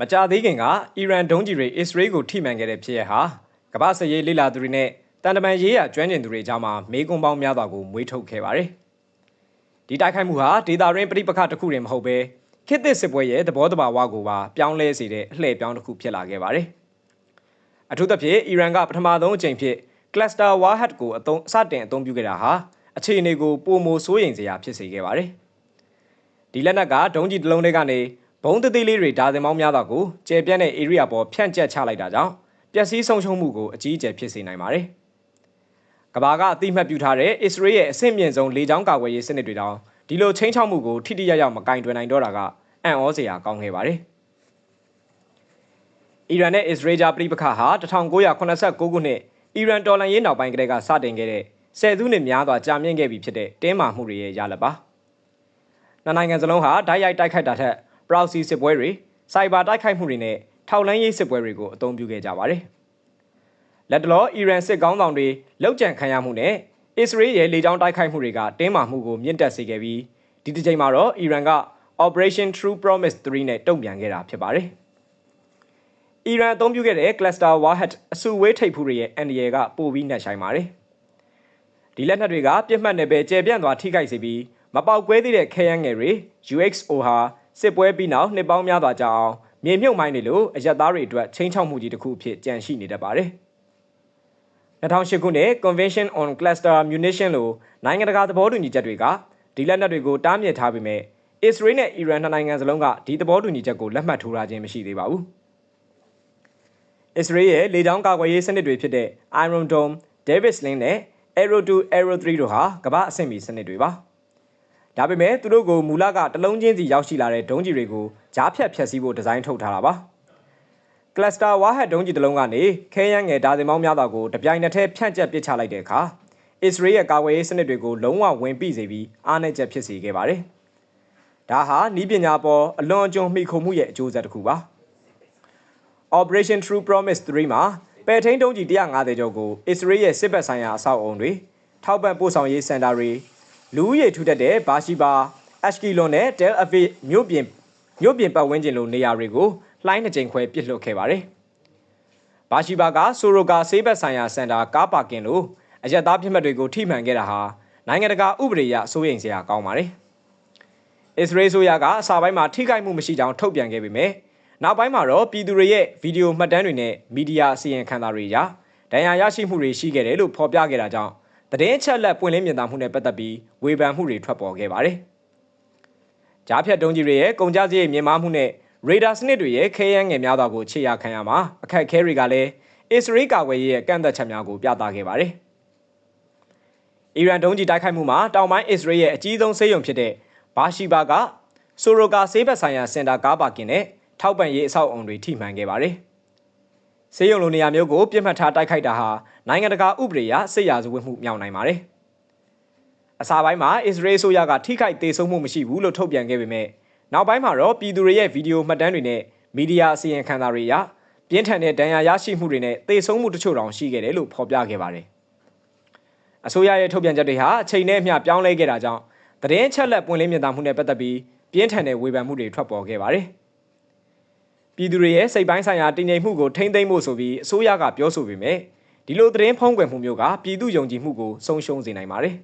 မကြာသေးခင်ကအီရန်ဒုံးကျည်တွေအစ္စရေးကိုထိမှန်ခဲ့တဲ့ဖြစ်ရပ်ဟာကမ္ဘာစရေးလေလာသူတွေနဲ့တန်တမန်ရေးရကျွမ်းကျင်သူတွေကြားမှာမေးခွန်းပေါင်းများစွာကိုမွေးထုတ်ခဲ့ပါတယ်။ဒီတိုက်ခိုက်မှုဟာဒေတာရင်းပြိပခတစ်ခုတည်းမဟုတ်ပဲခေတ်သစ်စစ်ပွဲရဲ့သဘောတဘာဝကိုပါပြောင်းလဲစေတဲ့အလှည့်ပြောင်းတစ်ခုဖြစ်လာခဲ့ပါတယ်။အထူးသဖြင့်အီရန်ကပထမဆုံးအကြိမ်ဖြစ် cluster warhead ကိုအသုံးစတင်အသုံးပြုခဲ့တာဟာအခြေအနေကိုပုံမိုစိုးရိမ်စရာဖြစ်စေခဲ့ပါတယ်။ဒီလက်နက်ကဒုံးကျည်တစ်လုံးတွေကနေ ဘုံတသေးလေးတွေဒါဇင်ပေါင်းများစွာကိုကျယ်ပြန့်တဲ့ area ပေါ်ဖြန့်ကျက်ချလိုက်တာကြောင့်ပျက်စီးဆုံးရှုံးမှုကိုအကြီးအကျယ်ဖြစ်စေနိုင်ပါတယ်။ကဘာကအတိမတ်ပြုထားတဲ့အစ္စရေးရဲ့အဆင့်မြင့်ဆုံးလေကြောင်းကာကွယ်ရေးစနစ်တွေတောင်ဒီလိုချင်းချောက်မှုကိုထိထိရောက်ရောက်မကင်တွယ်နိုင်တော့တာကအံ့ဩစရာကောင်းခဲ့ပါတယ်။အီရန်နဲ့အစ္စရေးကြားပြည်ပခါဟာ1989ခုနှစ်အီရန်တော်လှန်ရေးနောက်ပိုင်းကတည်းကစတင်ခဲ့တဲ့ဆယ်စုနှစ်များစွာကြာမြင့်ခဲ့ပြီဖြစ်တဲ့တင်းမာမှုတွေရဲ့ရလဒ်ပါ။နှစ်နိုင်ငံစလုံးဟာဓာတ်ရိုက်တိုက်ခိုက်တာထက် proxy စစ်ပွဲတွေစိုက်ဘာတိုက်ခိုက်မှုတွေနဲ့ထောက်လန်းရေးစစ်ပွဲတွေကိုအသုံးပြုခဲ့ကြပါတယ်။လက်တလောအီရန်စစ်ကောင်းဆောင်တွေလောက်ကျန်ခံရမှုနဲ့အစ္စရေးရဲ့လေကြောင်းတိုက်ခိုက်မှုတွေကတင်းမာမှုကိုမြင့်တက်စေခဲ့ပြီးဒီတစ်ချိန်မှာတော့အီရန်က Operation True Promise 3နဲ့တုံ့ပြန်ခဲ့တာဖြစ်ပါတယ်။အီရန်အသုံးပြုခဲ့တဲ့ Cluster Warhead အစုဝေးထိပ်ဖူးတွေရဲ့အန်ဒီရယ်ကပိုပြီးနှက်ဆိုင်ပါတယ်။ဒီလက်နက်တွေကပြစ်မှတ်နယ်ပယ်ကျယ်ပြန့်သွားထိခိုက်စေပြီးမပေါက်ကွဲသေးတဲ့ခဲယမ်းငယ်တွေ UXO ဟာ စစ်ပွဲပြီးနောက်နှစ်ပေါင်းများစွာကြာအောင်မြေမြုပ်မိုင်းတွေလိုအရက်သားတွေအတွက်ချင်းချောက်မှုကြီးတစ်ခုအဖြစ်ကြန့်ရှိနေတတ်ပါတယ်။2008ခုနှစ် Convention on Cluster Munition လိုနိုင်ငံတကာသဘောတူညီချက်တွေကဒီလက်နက်တွေကိုတားမြစ်ထားပေမဲ့အစ္စရေးနဲ့အီရန်နှစ်နိုင်ငံစလုံးကဒီသဘောတူညီချက်ကိုလက်မှတ်ထိုးထားခြင်းမရှိသေးပါဘူး။အစ္စရေးရဲ့လေကြောင်းကာကွယ်ရေးစနစ်တွေဖြစ်တဲ့ Iron Dome, David Sling နဲ့ Arrow 2, Arrow 3တို့ဟာကမ္ဘာအဆင့်မီစနစ်တွေပါ။ ဒါပေမဲ့သူတို့ကိုမူလကတလုံးချင်းစီရောက်ရှိလာတဲ့ဒုံးကျည်တွေကိုကြားဖြတ်ဖြတ်စည်းဖို့ဒီဇိုင်းထုတ်ထားတာပါ။ cluster warhead ဒုံးကျည်တစ်လုံးကနေခဲယမ်းငယ်ဒါဇင်ပေါင်းများစွာကိုတပြိုင်နက်တည်းဖြန့်ကျက်ပစ်ချလိုက်တဲ့အခါအစ္စရေးရဲ့ကာကွယ်ရေးစနစ်တွေကိုလုံးဝဝင်ပိစေပြီးအားနည်းချက်ဖြစ်စေခဲ့ပါတယ်။ဒါဟာနီးပညာပေါ်အလွန်အကျွံမှီခိုမှုရဲ့အကျိုးဆက်တစ်ခုပါ။ Operation True Promise 3မှာပဲထိန်တုံးကြီး150ကျော်ကိုအစ္စရေးရဲ့စစ်ဘက်ဆိုင်ရာအဆောက်အုံတွေထောက်ပံ့ပို့ဆောင်ရေးစင်တာတွေ လူဦးရေထူထပ်တဲ့ဘာရှိဘာအက်ရှ်ကီလွန်နဲ့ဒဲလ်အဗစ်မြို့ပြင်မြို့ပြင်ပတ်ဝန်းကျင်လိုနေရာတွေကိုလှိုင်းနှစ်ကြိမ်ခွဲပစ်လွှတ်ခဲ့ပါတယ်။ဘာရှိဘာကဆိုရိုကာဆေးဘက်ဆိုင်ရာစင်တာကားပါကင်လိုအရက်သားပြစ်မှတ်တွေကိုထိမှန်ခဲ့တာဟာနိုင်ငံတကာဥပဒေအရစိုးရိမ်စရာကောင်းပါတယ်။အစ္စရေးဆိုရကအစာပိုင်းမှာထိခိုက်မှုမရှိကြောင်းထုတ်ပြန်ခဲ့ပေမဲ့နောက်ပိုင်းမှာတော့ပြည်သူတွေရဲ့ဗီဒီယိုမှတ်တမ်းတွေနဲ့မီဒီယာအစီရင်ခံစာတွေအရဒဏ်ရာရရှိမှုတွေရှိခဲ့တယ်လို့ဖော်ပြခဲ့တာကြောင့် တည်င်းချက်လက်ပွင့်လင်းမြင်သာမှုနဲ့ပတ်သက်ပြီးဝေဖန်မှုတွေထွက်ပေါ်ခဲ့ပါတယ်။ကြားဖြတ်တုံးကြီးတွေရဲ့ကုန်ကြစရိတ်မြင့်မားမှုနဲ့ရေဒါစနစ်တွေရဲ့ခဲယမ်းငယ်များစွာကိုခြေရခံရမှာအခက်အခဲတွေကလည်းအစ္စရေးကာကွယ်ရေးရဲ့ကန့်သက်ချက်များကိုပြသခဲ့ပါတယ်။အီရန်ဒုံးကြီးတိုက်ခိုက်မှုမှာတောင်ပိုင်းအစ္စရေးရဲ့အကြီးဆုံးဆေးရုံဖြစ်တဲ့ဘာရှိဘာကဆိုရိုကာဆေးဘက်ဆိုင်ရာစင်တာကားပါကင်နဲ့ထောက်ပံ့ရေးအဆောက်အုံတွေထိမှန်ခဲ့ပါတယ်။ ဆေးရုံလိုနေရာမျိုးကိုပြစ်မှတ်ထားတိုက်ခိုက်တာဟာနိုင်ငံတကာဥပဒေအရစစ်ရာဇဝတ်မှုမြောက်နိုင်ပါတယ်။အစပိုင်းမှာအစ္စရေးဆိုရကထိခိုက်ဒေဆုံးမှုမရှိဘူးလို့ထုတ်ပြန်ခဲ့ပေမဲ့နောက်ပိုင်းမှာတော့ပြည်သူတွေရဲ့ဗီဒီယိုမှတ်တမ်းတွေနဲ့မီဒီယာအစီရင်ခံစာတွေအရပြင်းထန်တဲ့ဒဏ်ရာရရှိမှုတွေနဲ့ဒေဆုံးမှုတချို့တောင်ရှိခဲ့တယ်လို့ဖော်ပြခဲ့ပါတယ်။အစိုးရရဲ့ထုတ်ပြန်ချက်တွေဟာအချိန်နဲ့အမျှပြောင်းလဲခဲ့တာကြောင့်သတင်းချက်လက်ပွင့်လင်းမြင်သာမှုနဲ့ပတ်သက်ပြီးပြင်းထန်တဲ့ဝေဖန်မှုတွေထွက်ပေါ်ခဲ့ပါတယ်။ ပြည်သူတွေရဲ့စိတ်ပိုင်းဆိုင်ရာတည်ငြိမ်မှုကိုထိမ့်သိမ်းဖို့ဆိုပြီးအစိုးရကပြောဆိုပေမဲ့ဒီလိုသတင်းဖုံးကွယ်မှုမျိုးကပြည်သူယုံကြည်မှုကိုဆုံးရှုံးစေနိုင်ပါတယ်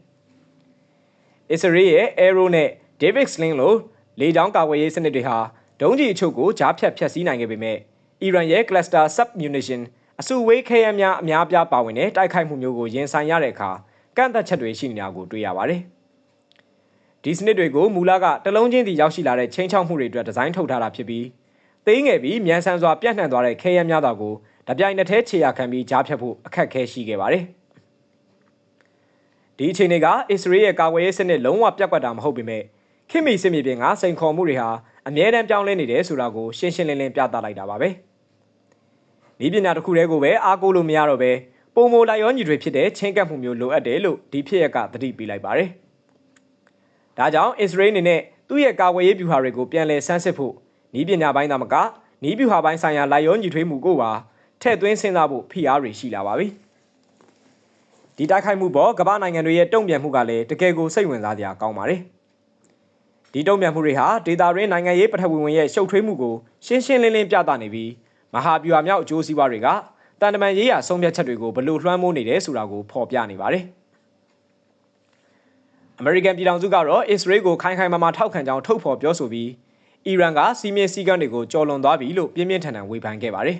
။ Israel ရဲ့ Arrow နဲ့ David Sling လိုလေကြောင်းကာကွယ်ရေးစနစ်တွေဟာဒုံးကျည်အချို့ကိုကြားဖြတ်ဖျက်ဆီးနိုင်ခဲ့ပေမဲ့ Iran ရဲ့ cluster submunition အစုဝေးခဲယမ်းများအများပြားပါဝင်တဲ့တိုက်ခိုက်မှုမျိုးကိုရင်ဆိုင်ရတဲ့အခါကန့်သက်ချက်တွေရှိနေတာကိုတွေ့ရပါတယ်။ဒီစနစ်တွေကိုမူလကတလုံးချင်းစီရောက်ရှိလာတဲ့ချင်းချောက်မှုတွေအတွက်ဒီဇိုင်းထုတ်ထားတာဖြစ်ပြီး သေးငယ်ပြီးမြန်ဆန်စွာပြန့်နှံ့သွားတဲ့ခဲယမ်းများစွာကိုတပြိုင်နက်တည်းခြေရခံပြီးကြားဖြတ်ဖို့အခက်အခဲရှိခဲ့ပါတယ်။ဒီအခြေအနေကအစ္စရေးရဲ့ကာကွယ်ရေးစနစ်လုံးဝပြတ်ကွက်တာမဟုတ်ပေမဲ့ခိမီစစ်မြေပြင်ကစိန်ခေါ်မှုတွေဟာအမြဲတမ်းပြောင်းလဲနေတယ်ဆိုတာကိုရှင်းရှင်းလင်းလင်းပြသလိုက်တာပါပဲ။ဤပညာတစ်ခုတည်းကိုပဲအားကိုးလို့မရတော့ပဲပုံမိုလိုက်ရောညီတွေဖြစ်တဲ့ချင်းကပ်မှုမျိုးလိုအပ်တယ်လို့ဒီဖြစ်ရကသတိပေးလိုက်ပါတယ်။ဒါကြောင့်အစ္စရေးအနေနဲ့သူ့ရဲ့ကာကွယ်ရေးဗျူဟာတွေကိုပြန်လည်ဆန်းစစ်ဖို့ နီးပညာပိုင်းသာမကနီးဗျူဟာပိုင်းဆိုင်ရာလိုက်ရောညီထွေးမှုကိုပါထည့်သွင်းစဉ်းစားဖို့ဖိအားတွေရှိလာပါပြီ။ဒီတိုက်ခိုက်မှုပေါ်ကမ္ဘာနိုင်ငံတွေရဲ့တုံ့ပြန်မှုကလည်းတကယ်ကိုစိတ်ဝင်စားစရာကောင်းပါတယ်။ဒီတုံ့ပြန်မှုတွေဟာဒေတာရင်းနိုင်ငံရေးပထဝီဝင်ရဲ့ရှုပ်ထွေးမှုကိုရှင်းရှင်းလင်းလင်းပြသနေပြီးမဟာဗျူဟာမြောက်အကျိုးစီးပွားတွေကတန်တမန်ရေးရာဆုံးဖြတ်ချက်တွေကိုဘလို့လွှမ်းမိုးနေတယ်ဆိုတာကိုဖော်ပြနေပါတယ်။အမေရိကန်ပြည်ထောင်စုကတော့အစ္စရေးကိုခိုင်ခိုင်မာမာထောက်ခံကြောင်းထုတ်ဖော်ပြောဆိုပြီး အီရန်ကစီမင်းစည်းကမ်းတွေကိုကြော်လွန်သွားပြီလို့ပြင်းပြင်းထန်ထန်ဝေဖန်ခဲ့ပါတယ်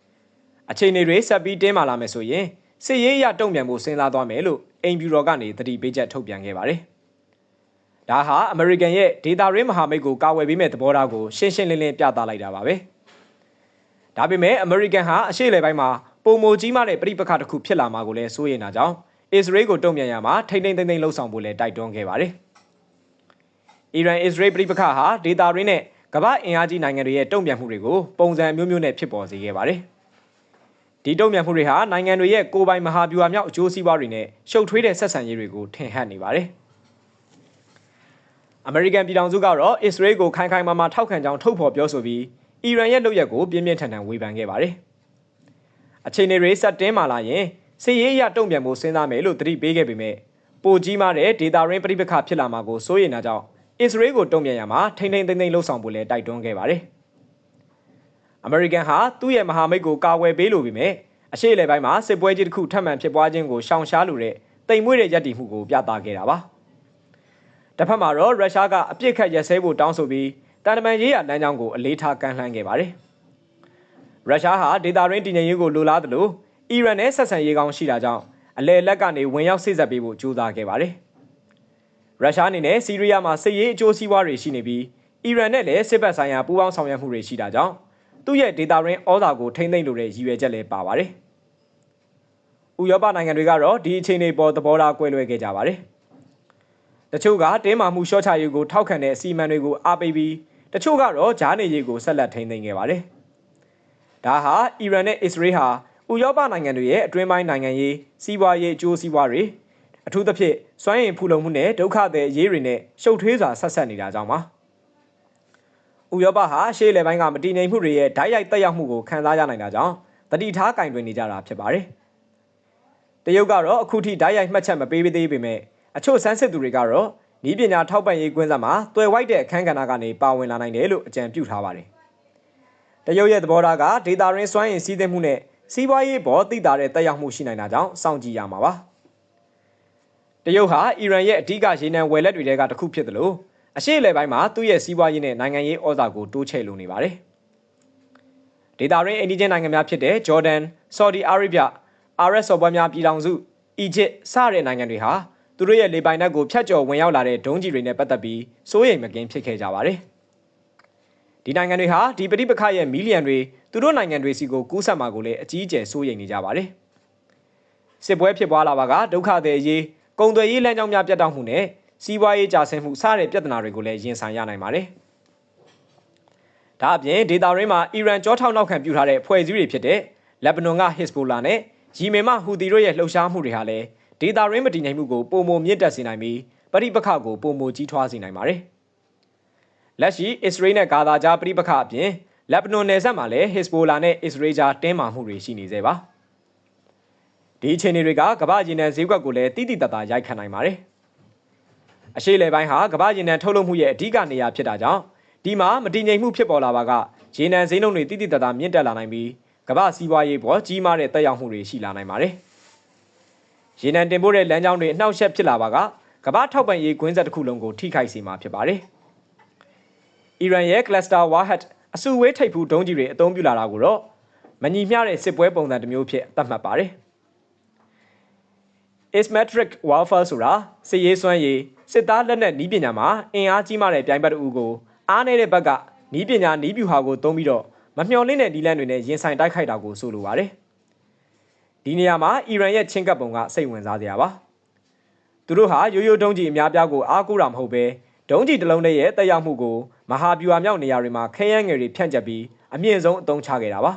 ။အခြေအနေတွေဆက်ပြီးတင်းမာလာမယ်ဆိုရင်စစ်ရေးအရတုံ့ပြန်ဖို့စဉ်းစားသွားမယ်လို့အိမ်ဖြူတော်ကနေသတိပေးချက်ထုတ်ပြန်ခဲ့ပါတယ်။ဒါဟာအမေရိကန်ရဲ့ဒေတာရင်းမဟာမိတ်ကိုကာဝယ်ပေးမဲ့သဘောထားကိုရှင်းရှင်းလင်းလင်းပြသလိုက်တာပါပဲ။ဒါပေမဲ့အမေရိကန်ဟာအရှေ့လေပိုင်းမှာပုံမိုကြီးမားတဲ့ပြိပခါတစ်ခုဖြစ်လာမှာကိုလည်းစိုးရိမ်တာကြောင့်အစ္စရေးကိုတုံ့ပြန်ရမှာထိမ့်ထိမ့်သိမ့်သိမ့်လှုပ်ဆောင်ဖို့လည်းတိုက်တွန်းခဲ့ပါတယ်။ အီရန်အစ္စရေးပြိပခါဟာဒေတာရင်းနဲ့ကမ္ဘာအင်အားကြီးနိုင်ငံတွေရဲ့တုံ့ပြန်မှုတွေကိုပုံစံမျိုးမျိုးနဲ့ဖြစ်ပေါ်စေခဲ့ပါတယ်။ဒီတုံ့ပြန်မှုတွေဟာနိုင်ငံတွေရဲ့ကိုယ်ပိုင်မဟာဗျူဟာမြောက်အကျိုးစီးပွားတွေနဲ့ရှုပ်ထွေးတဲ့ဆက်ဆံရေးတွေကိုထင်ဟပ်နေပါတယ်။အမေရိကန်ပြည်ထောင်စုကတော့အစ္စရေးကိုခိုင်ခိုင်မာမာထောက်ခံကြောင်းထုတ်ဖော်ပြောဆိုပြီးအီရန်ရဲ့လုပ်ရက်ကိုပြင်းပြင်းထန်ထန်ဝေဖန်ခဲ့ပါတယ်။အခြေအနေတွေဆက်တင်းမာလာရင်စစ်ရေးအရတုံ့ပြန်ဖို့စဉ်းစားမယ်လို့သတိပေးခဲ့ပေမဲ့ပိုကြီးမားတဲ့ဒေတာရင်းပြိပခဖြစ်လာမှာကိုစိုးရိမ်တာကြောင့် အစ္စရေးကိုတုံ့ပြန်ရမှာထိမ့်ထိမ့်သိမ့်သိမ့်လှုပ်ဆောင်ဖို့လည်းတိုက်တွန်းခဲ့ပါတယ်။အမေရိကန်ဟာသူ့ရဲ့မဟာမိတ်ကိုကာကွယ်ပေးလိုပေမဲ့အရှေ့အလယ်ပိုင်းမှာစစ်ပွဲကြီးတစ်ခုထပ်မံဖြစ်ပွားခြင်းကိုရှောင်ရှားလိုတဲ့တိမ်မွေ့တဲ့ရည်တည်မှုကိုပြသခဲ့တာပါ။တစ်ဖက်မှာတော့ရုရှားကအပြစ်ခတ်ရစဲဖို့တောင်းဆိုပြီးတန်တမန်ရေးရလမ်းကြောင်းကိုအလေးထားကမ်းလှမ်းခဲ့ပါတယ်။ရုရှားဟာဒေတာရင်းတည်ငြိမ်ရေးကိုလိုလားသလိုအီရန်နဲ့ဆက်ဆံရေးကောင်းရှိတာကြောင့်အလဲလက်ကနေဝင်ရောက်ဆိတ်ဆက်ပေးဖို့ကြိုးစားခဲ့ပါတယ်။ ရုရှားအနေနဲ့စီးရီးယားမှာစစ်ရေးအကျိုးစီးပွားတွေရှိနေပြီးအီရန်နဲ့လည်းစစ်ဘက်ဆိုင်ရာပူးပေါင်းဆောင်ရွက်မှုတွေရှိတာကြောင့်သူ့ရဲ့ဒေတာရင်းဩဇာကိုထိမ့်သိမ့်လိုတဲ့ရည်ရွယ်ချက်လည်းပါပါတယ်။ဥရောပနိုင်ငံတွေကတော့ဒီအခြေအနေပေါ်သဘောထားကွဲလွဲခဲ့ကြပါတယ်။တချို့ကတင်းမာမှုရှော့ချရေးကိုထောက်ခံတဲ့အစီအမံတွေကိုအားပေးပြီးတချို့ကတော့ဂျားနေရေးကိုဆက်လက်ထိန်းသိမ်းခဲ့ပါတယ်။ဒါဟာအီရန်နဲ့အစ္စရေးဟာဥရောပနိုင်ငံတွေရဲ့အတွင်းပိုင်းနိုင်ငံရေးစီးပွားရေးအကျိုးစီးပွားတွေ အထူးသဖြင့်စွမ်းရည်ဖူလုံမှုနဲ့ဒုက္ခသည်အရေးတွေနဲ့ရှုပ်ထွေးစွာဆက်ဆက်နေတာကြောင့်ပါ။ဥရောပဟာရှေ့လေပိုင်းကမတည်ငြိမ်မှုတွေရဲ့ဓာတ်ရိုက်တက်ရောက်မှုကိုခံစားရနိုင်တာကြောင့်တတိထားကင်တွင်နေကြတာဖြစ်ပါတယ်။တရုတ်ကတော့အခုထိဓာတ်ရိုက်မှတ်ချက်မပေးသေးပေမဲ့အချို့ဆန်းစစ်သူတွေကတော့ဤပညာထောက်ပံ့ရေးကွင်းဆက်မှာတွယ်ဝိုက်တဲ့အခန်းကဏ္ဍကနေပါဝင်လာနိုင်တယ်လို့အကြံပြုထားပါတယ်။တရုတ်ရဲ့သဘောထားကဒေတာရင်းစွမ်းရည်စည်းသိမ်းမှုနဲ့စီးပွားရေးပေါ်သိတာတဲ့တက်ရောက်မှုရှိနိုင်တာကြောင့်စောင့်ကြည့်ရမှာပါ တရုတ်ဟာအီရန်ရဲ့အဓိကရေနံဝယ်လက်တွေကတစ်ခုဖြစ်တယ်လို့အရှေ့အလယ်ပိုင်းမှာသူ့ရဲ့စီးပွားရေးနဲ့နိုင်ငံရေးဩဇာကိုတိုးချဲ့လိုနေပါတယ်ဒေတာရင်းအိန္ဒိယနိုင်ငံများဖြစ်တဲ့ဂျော်ဒန်ဆော်ဒီအာရေဗျအာရပ်စော်ဘွားများပြည်ထောင်စုအီဂျစ်စတဲ့နိုင်ငံတွေဟာသူတို့ရဲ့လေပိုင်နက်ကိုဖျက်ကျော်ဝင်ရောက်လာတဲ့ဒုံးကျည်တွေနဲ့ပတ်သက်ပြီးစိုးရိမ်မကင်းဖြစ်ခဲ့ကြပါတယ်။ဒီနိုင်ငံတွေဟာဒီပဋိပက္ခရဲ့မီလီယံတွေသူတို့နိုင်ငံတွေစီကိုကူးဆက်မှာကိုလည်းအကြီးအကျယ်စိုးရိမ်နေကြပါတယ်စစ်ပွဲဖြစ်ပွားလာပါကဒုက္ခသည်ရေး ကုန်သွယ်ရေးလမ်းကြောင်းများပြတ်တောက်မှုနဲ့စီးပွားရေးကျဆင်းမှုစတဲ့ပြဿနာတွေကိုလည်းရင်ဆိုင်ရနိုင်ပါတယ်ဒါအပြင်ဒေတာရင်းမှာအီရန်ကြောထောက်နောက်ခံပြုထားတဲ့ဖွဲ့စည်းတွေဖြစ်တဲ့လက်ဘနွန်ကဟစ်စဘိုလာနဲ့ယီမင်မှဟူသီတို့ရဲ့လှုပ်ရှားမှုတွေဟာလည်းဒေတာရင်းမတည်ငြိမ်မှုကိုပုံမမြင့်တက်စေနိုင်ပြီးပရိပခကိုပုံမကြီးထွားစေနိုင်ပါတယ်။လက်ရှိအစ္စရေးနဲ့ဂါဇာကြားပြိပခအပြင်လက်ဘနွန်နယ်စပ်မှာလည်းဟစ်စဘိုလာနဲ့အစ္စရေးကြားတင်းမာမှုတွေရှိနေသေးပါ ဒီအခြေအနေတွေကကမ္ဘာရင်နံဈေးကွက်ကိုလည်းတိတိတတ်တာရိုက်ခတ်နိုင်ပါတယ်အရှိလေပိုင်းဟာကမ္ဘာရင်နံထုတ်လုပ်မှုရဲ့အဓိကနေရာဖြစ်တာကြောင့်ဒီမှာမတည်ငြိမ်မှုဖြစ်ပေါ်လာပါကရေနံဈေးနှုန်းတွေတိတိတတ်တာမြင့်တက်လာနိုင်ပြီးကမ္ဘာစီးပွားရေးပေါ်ကြီးမားတဲ့တက်ရောက်မှုတွေရှိလာနိုင်ပါတယ်ရေနံတင်ပို့တဲ့လမ်းကြောင်းတွေအနှောက်အယှက်ဖြစ်လာပါကကမ္ဘာထောက်ပံ့ရေးကွင်းဆက်တစ်ခုလုံးကိုထိခိုက်စေမှာဖြစ်ပါတယ်။အီရန်ရဲ့ cluster warhead အစုဝေးထိပ်ဖူးဒုံးကျည်တွေအသုံးပြုလာတာကိုတော့မညီမျှတဲ့စစ်ပွဲပုံစံတစ်မျိုးဖြစ်သတ်မှတ်ပါတယ်။ asymmetric warfare ဆိုတာစစ်ရေးစွမ်းရည်စစ်သားလက်နက်နီးပညာမှာအင်အားကြီးမားတဲ့ပြိုင်ဘက်တူကိုအားနည်းတဲ့ဘက်ကနီးပညာနီးဗျူဟာကိုသုံးပြီးတော့မမျှော်လင့်တဲ့ဒီလန်တွေနဲ့ရင်ဆိုင်တိုက်ခိုက်တာကိုဆိုလိုပါတယ်။ဒီနေရာမှာအီရန်ရဲ့ချင်းကပ်ပုံကစိတ်ဝင်စားစရာပါ။သူတို့ဟာရိုးရိုးဒုံးကျည်အများပြားကိုအားကိုးတာမဟုတ်ဘဲဒုံးကျည်တစ်လုံးရဲ့တက်ရောက်မှုကိုမဟာဗျူဟာမြောက်နေရာတွေမှာခဲယမ်းငယ်တွေဖြန့်ကျက်ပြီးအမြင့်ဆုံးအသုံးချခဲ့တာပါ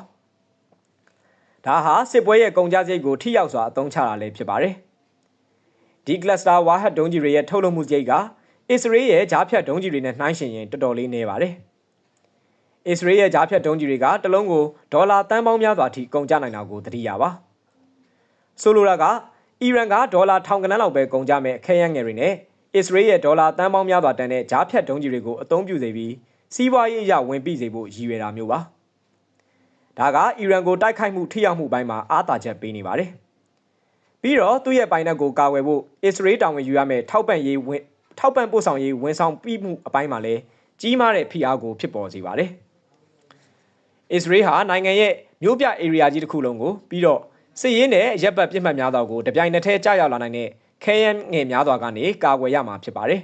။ဒါဟာစစ်ပွဲရဲ့ကုန်ကျစရိတ်ကိုထိရောက်စွာအသုံးချတာလည်းဖြစ်ပါတယ်။ ဒီ cluster warhead ဒုံးကျည်တွေရဲ့ထုတ်လုပ်မှုစရိတ်ကအစ္စရေးရဲ့ဂျားဖြတ်ဒုံးကျည်တွေနဲ့နှိုင်းယှဉ်ရင်တော်တော်လေးနည်းပါတယ်။အစ္စရေးရဲ့ဂျားဖြတ်ဒုံးကျည်တွေကတလုံးကိုဒေါ်လာတန်ပေါင်းများစွာထိကုန်ကျနိုင်တာကိုသတိရပါ။ဆိုလိုတာကအီရန်ကဒေါ်လာထောင်ကနန်းလောက်ပဲကုန်ကျမဲ့ခဲယမ်းငယ်တွေနဲ့အစ္စရေးရဲ့ဒေါ်လာတန်ပေါင်းများစွာတန်တဲ့ဂျားဖြတ်ဒုံးကြီးတွေကိုအသုံးပြုစေပြီးစီးပွားရေးအရဝင်ပြီးစေဖို့ရည်ရွယ်တာမျိုးပါဒါကအီရန်ကိုတိုက်ခိုက်မှုထိရောက်မှုပိုင်းမှာအားသာချက်ပေးနေပါတယ် ပြီးတော့သူ့ရဲ့ပိုင်နက်ကိုကာကွယ်ဖို့အစ္စရေးတာဝန်ယူရမယ့်ထောက်ပံ့ရေးဝင်ထောက်ပံ့ပို့ဆောင်ရေးဝန်ဆောင်ပြီးမှုအပိုင်းမှာလည်းကြီးမားတဲ့ဖိအားကိုဖြစ်ပေါ်စေပါတယ်အစ္စရေးဟာနိုင်ငံရဲ့မြို့ပြ area ကြီးတစ်ခုလုံးကိုပြီးတော့စစ်ရေးနဲ့ရပ်ပတ်ပြစ်မှတ်များသောကိုတပြိုင်နက်တည်းကြာရောက်လာနိုင်တဲ့ခဲယမ်းငယ်များစွာကနေကာကွယ်ရမှာဖြစ်ပါတယ်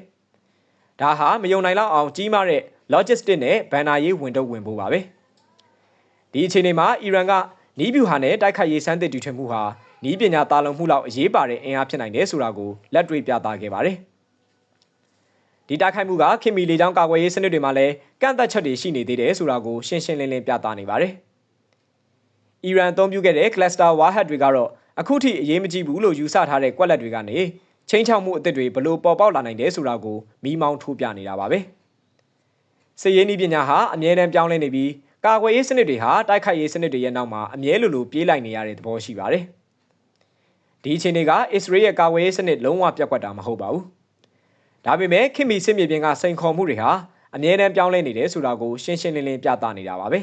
။ဒါဟာမယုံနိုင်လောက်အောင်ကြီးမားတဲ့ logistic နဲ့ဗန်နာရေးဝင်တော့ဝင်ဖို့ပါပဲ။ဒီအခြေအနေမှာအီရန်က နီးဗျူဟာနဲ့တိုက်ခိုက်ရေးစမ်းသစ်တီထွင်မှုဟာနီးပညာတာလုံမှုလောက်အရေးပါတဲ့အင်အားဖြစ်နိုင်တယ်ဆိုတာကိုလက်တွေ့ပြသခဲ့ပါတယ်။ဒီတိုက်ခိုက်မှုကခင်မီလေကြောင်းကာကွယ်ရေးစနစ်တွေမှာလည်းကန့်သက်ချက်တွေရှိနေသေးတယ်ဆိုတာကိုရှင်းရှင်းလင်းလင်းပြသနေပါတယ်။အီရန်အသုံးပြုခဲ့တဲ့ cluster warhead တွေကတော့အခုထိအရေးမကြီးဘူးလို့ယူဆထားတဲ့ကွက်လက်တွေကနေချင်းချောက်မှုအသစ်တွေဘလို့ပေါ်ပေါက်လာနိုင်တယ်ဆိုတာကိုမိမောင်းထိုးပြနေတာပါပဲစစ်ရေးနည်းပညာဟာအမြဲတမ်းပြောင်းလဲနေပြီး ကာကွယ်ရေးစနစ်တွေဟာတိုက်ခိုက်ရေးစနစ်တွေရဲ့နောက်မှာအမြဲလိုလိုပြေးလိုက်နေရတဲ့သဘောရှိပါတယ်ဒီအခြေအနေကအစ္စရေးရဲ့ကာကွယ်ရေးစနစ်လုံးဝပြတ်ကွက်တာမဟုတ်ပါဘူးဒါပေမဲ့ခင်မီစစ်မြေပြင်ကစိန်ခေါ်မှုတွေဟာအမြဲတမ်းပြောင်းလဲနေတယ်ဆိုတာကိုရှင်းရှင်းလင်းလင်းပြသနေတာပါပဲ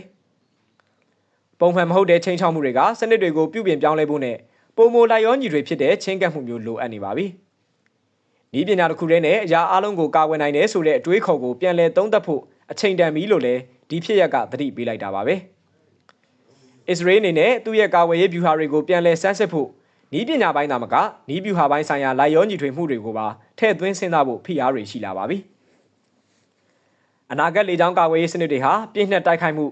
ပုံမှန်မဟုတ်တဲ့ချိန်ချောက်မှုတွေကစနစ်တွေကိုပြုပြင်ပြောင်းလဲဖို့နဲ့ပုံမလိုက်ရောညီတွေဖြစ်တဲ့ချင်းကပ်မှုမျိုးလိုအပ်နေပါပြီ။ဤပညာတစ်ခုတည်းနဲ့အရာအလုံးကိုကာကွယ်နိုင်တယ်ဆိုတဲ့အတွေးခေါ်ကိုပြန်လည်သုံးသပ်ဖို့အချိန်တန်ပြီလို့လည်း ဒီဖြစ်ရက်ကသတိပေးလိုက်တာပါပဲ။အစ္စရေးအနေနဲ့သူ့ရဲ့ကာကွယ်ရေးဗျူဟာတွေကိုပြန်လည်ဆန်းစစ်ဖို့ဤပညာပိုင်းသာမကဤဗျူဟာပိုင်းဆိုင်ရာလိုက်ရောညီထွေမှုတွေကိုပါထည့်သွင်းစဉ်းစားဖို့ဖိအားတွေရှိလာပါပြီ။အနာဂတ်လေကြောင်းကာကွယ်ရေးစနစ်တွေဟာပြည့်နှက်တိုက်ခိုက်မှု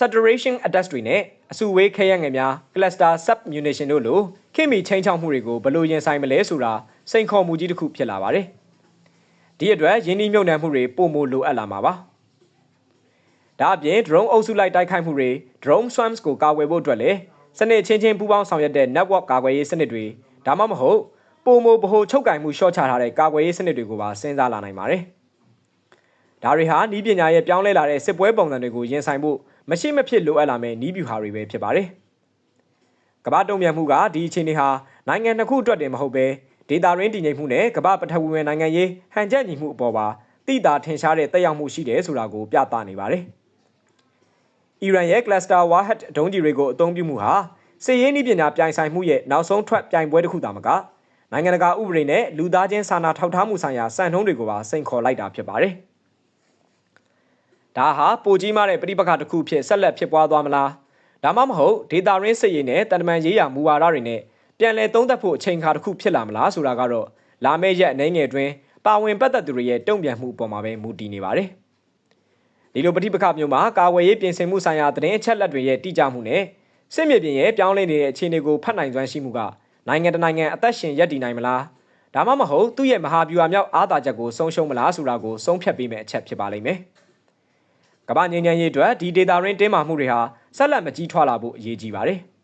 saturation attacks တွေနဲ့အစုဝေးခဲရငယ်များ cluster sub munition တို့လိုခေတ်မီချင်းချောက်မှုတွေကိုဘယ်လိုရင်ဆိုင်မလဲဆိုတာစိန်ခေါ်မှုကြီးတစ်ခုဖြစ်လာပါတယ်။ ဒီအတွက်ယင်းနှိမ့်မြုံနှံမှုတွေပုံမလိုအပ်လာမှာပါ။ဒါအပြင် drone အုပ်စုလိုက်တိုက်ခိုက်မှုတွေ drone swarms ကိုကာကွယ်ဖို့အတွက်လည်းစနစ်ချင်းချင်းပူးပေါင်းဆောင်ရွက်တဲ့ network ကာကွယ်ရေးစနစ်တွေဒါမှမဟုတ်ပုံမဗဟိုချုပ်ကင်မှုရှော့ချထားတဲ့ကာကွယ်ရေးစနစ်တွေကိုပါစဉ်းစားလာနိုင်ပါတယ်။ဒါတွေဟာနီးပညာရဲ့ပြောင်းလဲလာတဲ့စစ်ပွဲပုံစံတွေကိုရင်ဆိုင်ဖို့မရှိမဖြစ်လိုအပ်လာမယ့်နီးဗျူဟာတွေပဲဖြစ်ပါတယ်။ကမ္ဘာတုံ့ပြန်မှုကဒီအခြေအနေဟာနိုင်ငံနှစ်ခုအတွက်တင်မဟုတ်ပဲ ဒေတာရင်းတည်ငြိမ်မှုနဲ့ကမ္ဘာပထဝီဝင်နိုင်ငံရေးဟန်ချက်ညီမှုအပေါ်ပါတိတာထင်ရှားတဲ့တက်ရောက်မှုရှိတယ်ဆိုတာကိုပြသနေပါတယ်။အီရန်ရဲ့ cluster warhead ဒုံးကျည်တွေကိုအသုံးပြုမှုဟာစစ်ရေးနည်းပညာပြိုင်ဆိုင်မှုရဲ့နောက်ဆုံးထွက်ပြိုင်ပွဲတစ်ခုသာမကနိုင်ငံတကာဥပဒေနဲ့လူသားချင်းစာနာထောက်ထားမှုဆိုင်ရာစံနှုန်းတွေကိုပါစိန်ခေါ်လိုက်တာဖြစ်ပါတယ်။ဒါဟာပိုကြီးမားတဲ့ပြိပခါတစ်ခုဖြစ်ဆက်လက်ဖြစ်ပွားသွားမလားဒါမှမဟုတ်ဒေတာရင်းစစ်ရေးနဲ့တန်တမန်ရေးရာမူဝါဒတွေနဲ့ ပြန်လည်သုံးသပ်ဖို့အချိန်ခါတစ်ခုဖြစ်လာမလားဆိုတာကတော့လာမယ့်ရက်အနေငယ်တွင်ပါဝင်ပတ်သက်သူတွေရဲ့တုံ့ပြန်မှုပေါ်မှာပဲမူတည်နေပါတယ်ဒီလိုပဋိပက္ခမျိုးမှာကာဝယ်ရေးပြင်ဆင်မှုဆိုင်ရာသတင်းအချက်လက်တွေရဲ့တိကျမှုနဲ့စစ်မြေပြင်ရဲ့ပြောင်းလဲနေတဲ့အခြေအနေကိုဖတ်နိုင်စွမ်းရှိမှုကနိုင်ငံတနိုင်ငံအသက်ရှင်ရပ်တည်နိုင်မလားဒါမှမဟုတ်သူ့ရဲ့မဟာဗျူဟာမြောက်အားသာချက်ကိုဆုံးရှုံးမလားဆိုတာကိုဆုံးဖြတ်ပေးမယ့်အချက်ဖြစ်ပါလိမ့်မယ်။ကမ္ဘာငြိမ်းချမ်းရေးအတွက်ဒီဒေတာရင်းတင်းမာမှုတွေဟာဆက်လက်မကြီးထွားလာဖို့အရေးကြီးပါတယ်။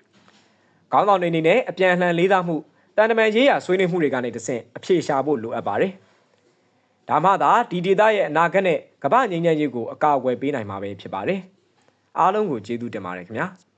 ခေါင်းဆောင်တွေအနေနဲ့အပြန်အလှန်လေးစားမှုတန်တမန်ရေးရာဆွေးနွေးမှုတွေကနေတဆင့်အပြေရှာဖို့လိုအပ်ပါတယ်။ဒါမှသာဒီဒေတာရဲ့အနာဂတ်နဲ့ကမ္ဘာငြိမ်းချမ်းရေးကိုအကာအကွယ်ပေးနိုင်မှာပဲဖြစ်ပါတယ်။အားလုံးကိုကျေးဇူးတင်ပါတယ်ခင်ဗျာ။